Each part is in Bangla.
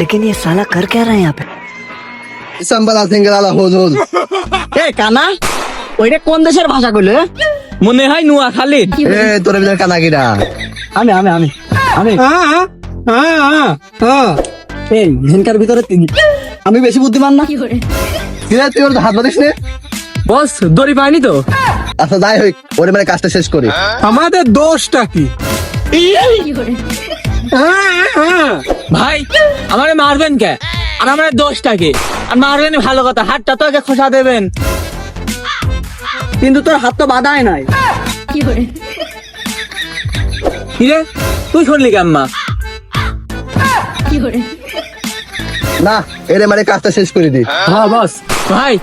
लेकिन ये साला कर क्या रहा है यहाँ पे সাম্বালা সিঙ্গেলালা হোল হোল এ কানা ওইটা কোন দেশের ভাষা কইলে মনে হয় নুয়া খালি এ তোর ভিতরে কানাকিরা আমি আমি আমি আমি এই ভেনকার ভিতরে তিন- আমি বেশি বুদ্ধিমান না কিরে তুই ওর হাত বাঁধিস নে বস দড়ি পাইনি তো আচ্ছা যাই হোক ওরে মানে কাজটা শেষ করি আমাদের দোষটা কি ভাই আমারে মারবেন কে? আর আমার দোষটা কি? আর মারবেন ভালো কথা হাতটা তো আগে খসা দেবেন। কিন্তু তোর হাত তো বাধায় নাই। কিরে? তুই শুনলি কেম্মা না এরে মানে কাজটা শেষ করে দি হ্যাঁ বস। ভাই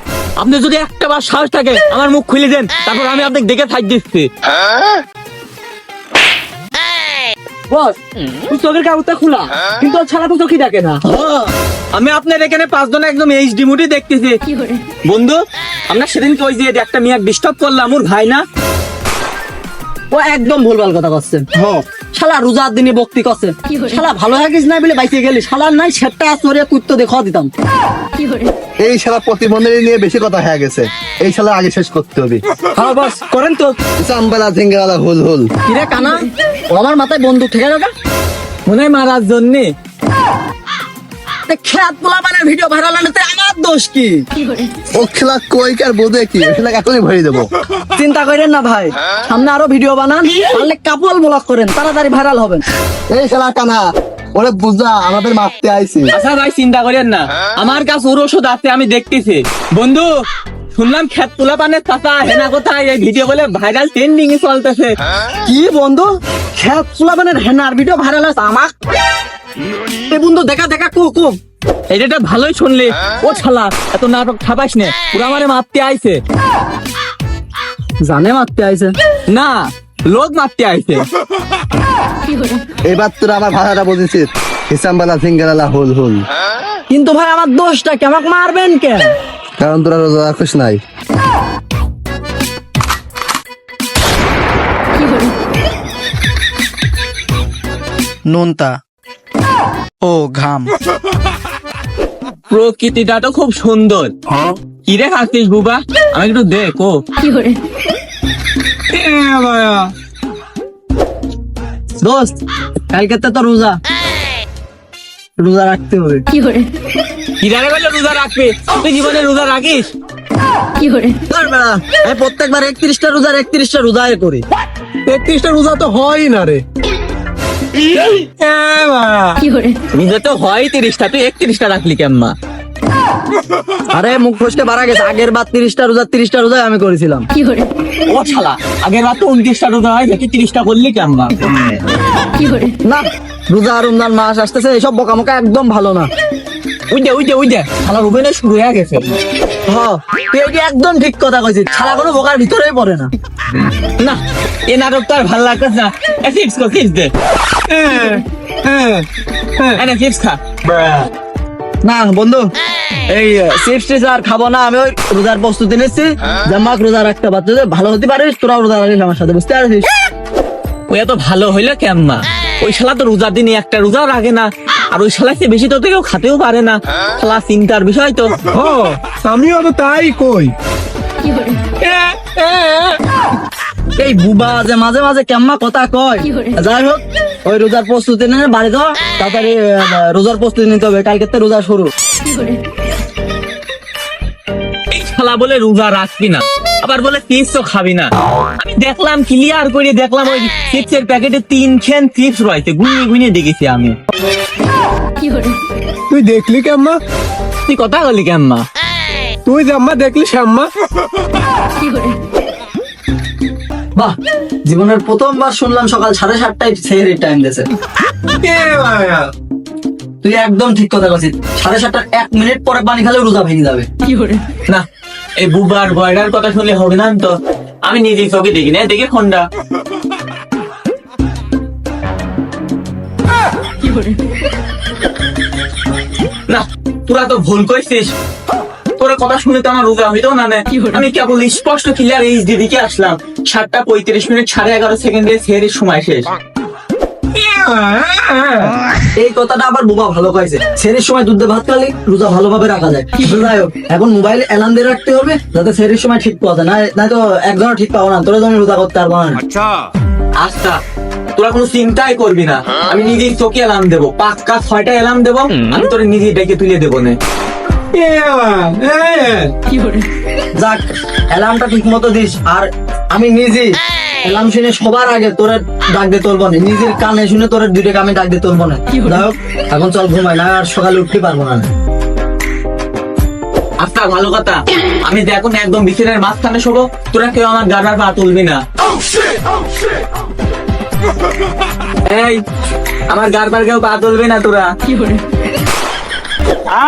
আপনি যদি একটা বার সাহস থাকে আমার মুখ খুলে দেন তারপর আমি আপনাকে দেখে থাক দিচ্ছি। বস তুই চোখের কাগজটা খোলা। কিন্তু ছাড়া তো চোখই দেখে না। আমি আপনার এখানে পাঁচজন একদম এইচডি মুডি দেখতেছি। বন্ধু আমরা সেদিনকে ওই যে একটা মেয়ে ডিস্টার্ব করলাম ওর ভাই না? ও একদম ভুলভাল কথা করছে শালা রোজার দিনে বক্তি করছে। শালা ভালো থাকিস না বলে বাইকে গেলি। শালা নাই সেটা আসরে কুত্তো দেখা দিতাম। এই শালা প্রতিবন্ধী নিয়ে বেশি কথা হয়ে গেছে। এই শালা আগে শেষ করতে হবে। হ্যাঁ বস করেন তো। চাম্বালা ঝিঙ্গালা হুল হুল। কিরে কানা? আমার মাথায় বন্দুক ঠেকে যাবে মনে হয় মারার জন্যে খেত পোলা মানে ভিডিও ভাইরাল হলে আমার দোষ কি? ও খেলা কই কার বোঝে কি? খেলা এখনই ভরে দেবো। চিন্তা করেন না ভাই সামনে আরও ভিডিও বানান পারলে কাপল ব্লক করেন তাড়াতাড়ি ভাইরাল হবেন। এই শালা কানা ওরে বুঝা আমাদের মারতে আইছি। আচ্ছা ভাই চিন্তা করেন না। আমার কাছে ওর ওষুধ আছে আমি দেখতেছি। বন্ধু শুনলাম খেত তোলা পানের চাচা হেনা কোথায়? এই ভিডিও বলে ভাইরাল ট্রেন্ডিং এ চলতেছে। কি বন্ধু? খেত তোলা মানে হেনার ভিডিও ভাইরাল আছে আমার এ বন্ধু দেখা দেখা কো কো। এটা ভালোই শুনলি। ও ছালা এত নাটক ছাপাইস নে। পুরা মানে মারতে আইছে। জানে মারতে আইছে? না লোক মারতে আইছে। এবার তোরা আমার ভাষাটা বুঝেছিস। হিসাম্বালা হোল হোল। কিন্তু ভাই আমার দোষটা কি? আমাকে মারবেন কেন কারণ তোরা রোজা রাখিস নাই। নোনতা ও ঘাম। প্রকৃতিটা তো খুব সুন্দর। কি রে খাচ্ছিস বুবা? আমি একটু দেখ ও দোস্ত কালকে তো রোজা। রোজা রাখতে হবে। কি করে? কি রে বলে রোজা রাখবি? তুই জীবনে রোজা রাখিস? ধর বেড়া, আমি প্রত্যেকবার একত্রিশটা রোজার একত্রিশটা রোজায় করি। তেত্রিশটা রোজা তো হয় না রে। তো হয় তিরিশটা তুই একত্রিশটা রাখলি কেম্মা আরে মুখ ফসকে বাড়া গেছে। আগের বার তিরিশটা রোজা তিরিশটা রোজায় আমি করেছিলাম। ও শালা আগের বার তো উনত্রিশটা রোজা হয় তিরিশটা করলি কেম্মা না রোজা রমজান মাস আসতেছে এইসব বোকামোকা একদম ভালো না। দে ওই দে শালা রুবেনে শুরু হয়ে গেছে। হ তুই একদম ঠিক কথা কইছিস। ছাড়া কোনো বোকার ভিতরেই পড়ে না। না এ নাটকটা আর ভালো লাগতেছে না। দে। এনে খা। না, বন্ধু, এই চিপস টিপস আর খাব না, আমি ওই রোজার প্রস্তুতি নিচ্ছি। জামাক রোজা রাখতে পারছিস ভালো হতে পারিস, তোরাও রোজা রাখিস আমার সাথে, বুঝতে পারছিস? ওই এত ভালো হইল কেম্মা ওই শালা তো রোজার দিনে একটা রোজাও রাখে না, আর ওই শালা সে বেশি তো কেউ খাতেও পারে না। শালা চিন্তার বিষয় তো। ও, আমিও তো তাই কই। এই বুবা যে মাঝে মাঝে কেম্মা কথা কয়? যাই হোক ওই রোজার প্রস্তুতি নিয়ে বাড়ি দাও তাড়াতাড়ি রোজার প্রস্তুতি নিতে হবে। কালকে তো রোজা শুরু। শালা বলে রোজা রাখবি না। আবার বলে চিপস তো খাবি না। আমি দেখলাম ক্লিয়ার করে দেখলাম ওই চিপসের প্যাকেটে তিন খেন চিপস রয়েছে। গুনিয়ে গুনিয়ে দেখেছি আমি। তুই দেখলি কেম্মা তুই কথা বলি কেম্মা তুই জাম্মা দেখলি শ্যাম্মা বাহ জীবনের প্রথমবার শুনলাম সকাল সাড়ে সাতটায় সেহেরির টাইম দিয়েছে। তুই একদম ঠিক কথা বলছিস। সাড়ে সাতটার এক মিনিট পরে পানি খেলে রোজা ভেঙে যাবে। না এই বুবার বয়ডার কথা শুনলে হবে না তো? আমি নিজে চোখে দেখি না দেখি ফোনটা না তোরা তো ভুল করছিস তোর কথা শুনে তো আমার রোজা হইতো না নে। আমি কেবল স্পষ্ট ক্লিয়ার এইচ দিকে আসলাম সাতটা পঁয়ত্রিশ মিনিট সাড়ে এগারো সেকেন্ডে সেহের সময় শেষ। এই কথাটা আবার বোবা ভালো কয়েছে সেরের সময় দুধ ভাত খালি রোজা ভালোভাবে রাখা যায়। যাই হোক এখন মোবাইল অ্যালার্ম দিয়ে রাখতে হবে যাতে সেরের সময় ঠিক পাওয়া যায়। না না তো একজনও ঠিক পাবো না তোরা তুমি রোজা করতে পারব না। আচ্ছা। তোরা কোনো চিন্তাই করবি না। আমি নিজেই চোখে এলাম দেবো। পাক্কা ছয়টা এলাম দেবো আমি তোর নিজে ডেকে তুলে দেবো না। যাক, অ্যালার্মটা ঠিক মতো দিস, আর আমি নিজে অ্যালার্ম শুনে সবার আগে ডাক দিয়ে না। নিজের কানে শুনে দুইটাকে আমি ডাক দিয়ে না। যাই এখন চল ঘুমাই, না আর সকালে উঠতে পারব না। আচ্ছা ভালো কথা। আমি যে এখন একদম বিছানের মাঝখানে শোবো, তোরা কেউ আমার গাড়ার পা তুলবি না। এই, আমার গাড়বার কেউ পা তুলবি না তোরা।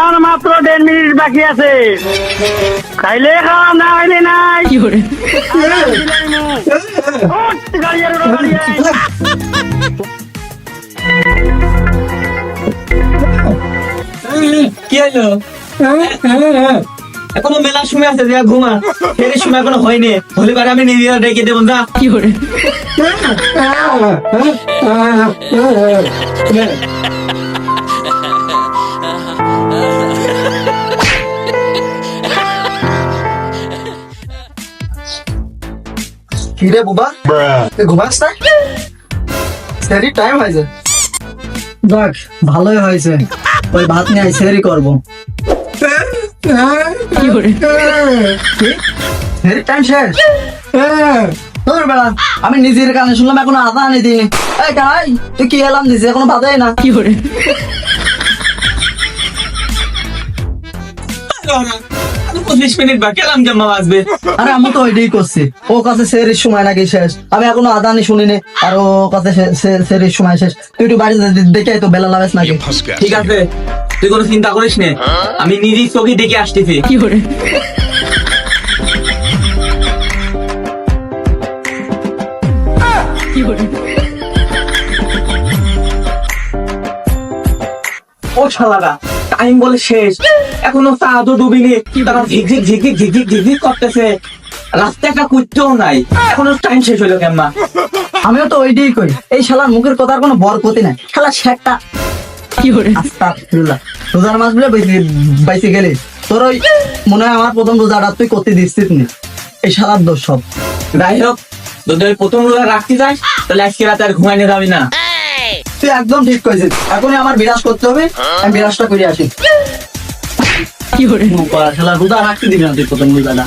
আর মাত্র বাকি আছে। খাইলে খাওয়া না খাইলে নাই। কি হলো? এখনও মেলা সময় আছে যে ঘুমা। ফেরের সময় এখনও হয়নি। হলে পারে আমি নিজে ডেকে দেবো না কি রে বুবা? ঘুমাস না? সেরি টাইম হয়েছে দেখ ভালোই হয়েছে। ওই ভাত নিয়ে আই সেরি করব। সেরি টাইম শেষ? তোর বেলা আমি নিজের কানে শুনলাম এখনও আধা আনি দি এই কাই তুই কি এলাম দিছিস? এখনও বাজাই না। পঁচিশ মিনিট বাকি এলাম জাম্মা বাজবে আরে আমি তো ওইটাই করছি। ও কাছে সেরির সময় নাকি শেষ। আমি এখনও আধা আনি শুনিনি আর ও কাছে সে- সে- সময় শেষ। তুই একটু বাড়িতে দেখে তো বেলা লাগাস নাকি। ঠিক আছে তুই কোনো চিন্তা করিস নে। আমি নিজেই চোখে ডেকে আসতেছি। কি করে? ও শালারা টাইম বলে শেষ। এখনও চাঁদও ডুবিনি তারা ঝিকঝিক ঝিকঝিক ঝিকঝিক ঝিকঝিক করতেছে। কুত্তেও নাই। এখনও টাইম শেষ কেমন আমিও তো ওইটাই করি। এই শালার মুখের কথার কোনো বরকতি নাই। শালা শেখটা। আস্তাগফিরুল্লাহ। রোজার মাস বলে বাইসে গেলে। তোর ওই মনে হয় আমার প্রথম রোজাটা তুই করতে দিচ্ছিস নি? এই শালার দোষ সব। যাই হোক যদি ওই প্রথম রোজা রাখতে যাস তাহলে আজকে রাতে আর ঘুমাইনে যাবি না। তুই একদম ঠিক করেছিস। এখনই আমার বিরাজ করতে হবে আমি বিরাজটা করে আসি। বাবা, শালা রোজা রাখতে দিবি না তুই প্রথম রোজাটা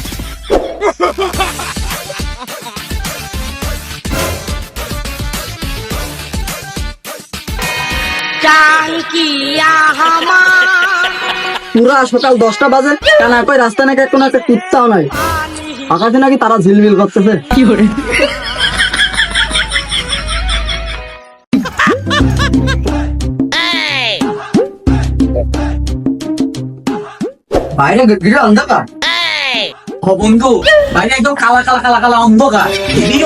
পুরা সকাল দশটা বাজে কেন কই রাস্তা নাকি কোনো একটা কুত্তাও নাই। আকাশে নাকি তারা ঝিলমিল করতেছে। বাইরে গিয়ে অন্ধকার? ও বন্ধু বাইরে একদম কালা কালা কালা কালা অন্ধকার।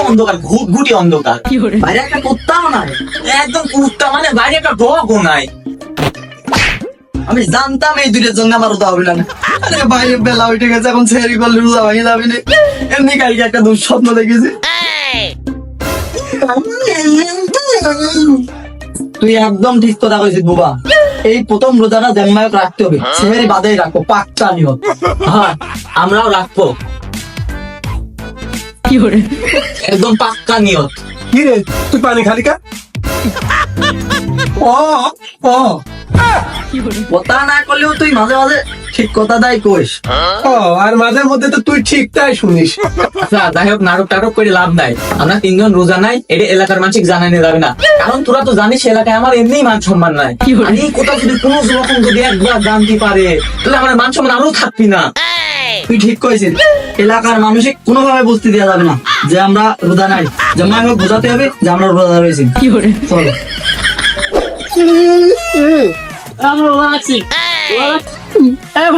অন্ধকার ঘুট ঘুটি অন্ধকার। বাইরে একটা কুত্তাও নাই একদম কুত্তা মানে বাইরে একটা ডগও নাই। আমি জানতাম এই দুইটার জন্য আমার রোজা হবে না। আরে বাইরে বেলা উঠে গেছে এখন সেরি করলে রোজা ভাঙে যাবে না। এমনি কালকে একটা দুঃস্বপ্ন দেখেছি। তুই একদম ঠিক কথা কইছিস বুবা। এই প্রথম রোজাটা জেনমায়ক রাখতে হবে। সেহেরি বাদেই রাখো পাক্কা নিয়ম হ্যাঁ আমরাও রাখব। একদম পাক্কা নিয়ত। কি রে তুই পানি খালি কা ও ও। কথা না করলেও তুই মাঝে মাঝে ঠিক কথা দাই কইস। ও আর মাঝে মধ্যে তো তুই শুনিস। আচ্ছা যাই হোক নাটক টাটক করে লাভ নাই। আমরা তিনজন রোজা নাই এটা এলাকার মানুষ জানাই নিয়ে যাবে না। কারণ তোরা তো জানিস এলাকায় আমার এমনিই মান সম্মান নাই। আর কোথাও যদি কোনো রকম যদি একবার জানতে পারে তাহলে আমার মান সম্মান আরও থাকবি না। তুই ঠিক কইছিস এলাকার মানুষকে কোনোভাবে বুঝতে দেওয়া যাবে না যে আমরা রোজা নাই। বোঝাতে হবে যে আমরা রোজা রয়েছি। চলো। আমি রোজা রাখছি। রোজা রাখছি।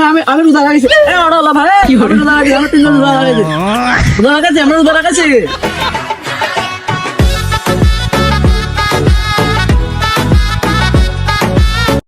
আমি আমি রোজা রাখছি। এ হলো ভাই আমি রোজা রাখছি আমরা তিনজন রোজা রাখছি। রোজা রাখছি আমরা রোজা রাখছি।